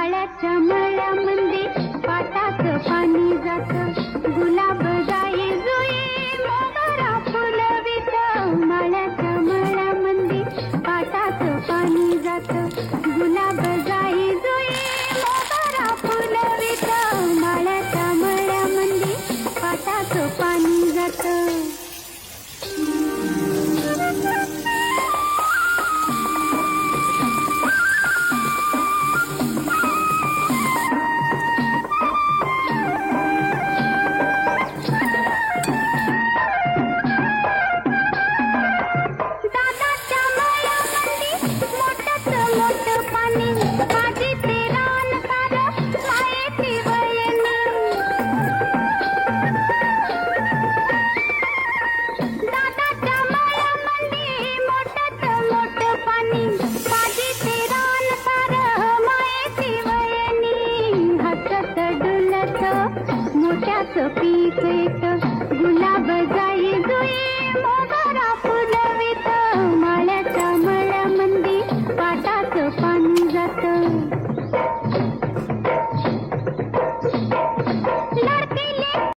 काळाच्या मळ्यामध्ये पाटाचं पाणी जातं. मोठ्याच पीक एक गुलाब जाई